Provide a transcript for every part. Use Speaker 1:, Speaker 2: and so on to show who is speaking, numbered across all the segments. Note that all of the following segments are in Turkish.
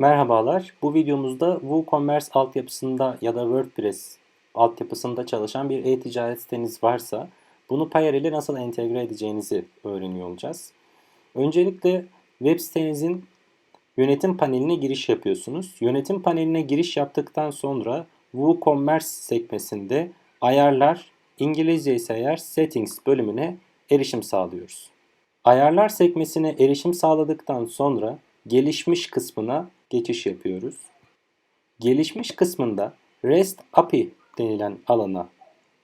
Speaker 1: Merhabalar. Bu videomuzda WooCommerce altyapısında ya da WordPress altyapısında çalışan bir e-ticaret siteniz varsa bunu Payer ile nasıl entegre edeceğinizi öğreniyor olacağız. Öncelikle web sitenizin yönetim paneline giriş yapıyorsunuz. Yönetim paneline giriş yaptıktan sonra WooCommerce sekmesinde ayarlar, İngilizce ise eğer Settings bölümüne erişim sağlıyoruz. Ayarlar sekmesine erişim sağladıktan sonra gelişmiş kısmına geçiş yapıyoruz. Gelişmiş kısmında REST API denilen alana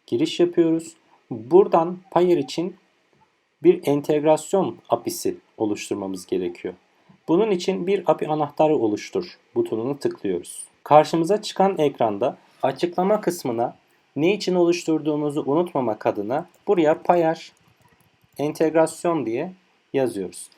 Speaker 1: giriş yapıyoruz. Buradan Payer için bir entegrasyon API'si oluşturmamız gerekiyor. Bunun için bir API anahtarı oluştur butonuna tıklıyoruz. Karşımıza çıkan ekranda açıklama kısmına ne için oluşturduğumuzu unutmamak adına buraya Payer entegrasyon diye yazıyoruz.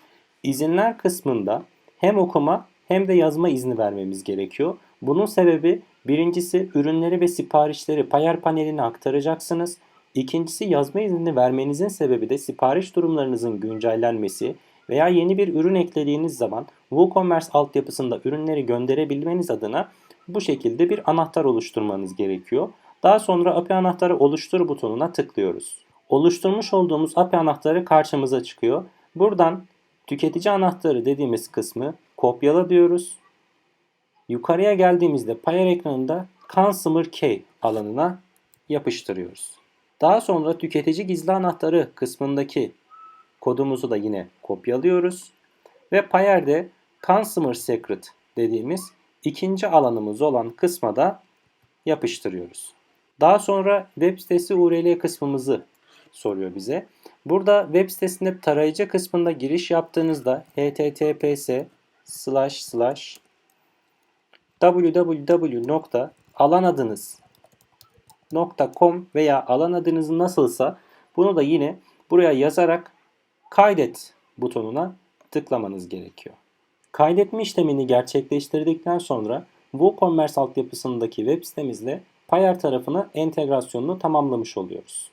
Speaker 1: İzinler kısmında hem okuma hem de yazma izni vermemiz gerekiyor. Bunun sebebi birincisi ürünleri ve siparişleri Payer paneline aktaracaksınız. İkincisi yazma iznini vermenizin sebebi de sipariş durumlarınızın güncellenmesi veya yeni bir ürün eklediğiniz zaman WooCommerce altyapısında ürünleri gönderebilmeniz adına bu şekilde bir anahtar oluşturmanız gerekiyor. Daha sonra API anahtarı oluştur butonuna tıklıyoruz. Oluşturmuş olduğumuz API anahtarı karşımıza çıkıyor. Buradan tüketici anahtarı dediğimiz kısmı kopyala diyoruz. Yukarıya geldiğimizde Payer ekranında Consumer Key alanına yapıştırıyoruz. Daha sonra tüketici gizli anahtarı kısmındaki kodumuzu da yine kopyalıyoruz. Ve Payer'de Consumer Secret dediğimiz ikinci alanımız olan kısma da yapıştırıyoruz. Daha sonra web sitesi URL kısmımızı soruyor bize. Burada web sitesinde tarayıcı kısmında giriş yaptığınızda https slash slash www.alanadınız.com veya alan adınız nasılsa bunu da yine buraya yazarak kaydet butonuna tıklamanız gerekiyor. Kaydetme işlemini gerçekleştirdikten sonra WooCommerce altyapısındaki web sitemizle Payer tarafına entegrasyonunu tamamlamış oluyoruz.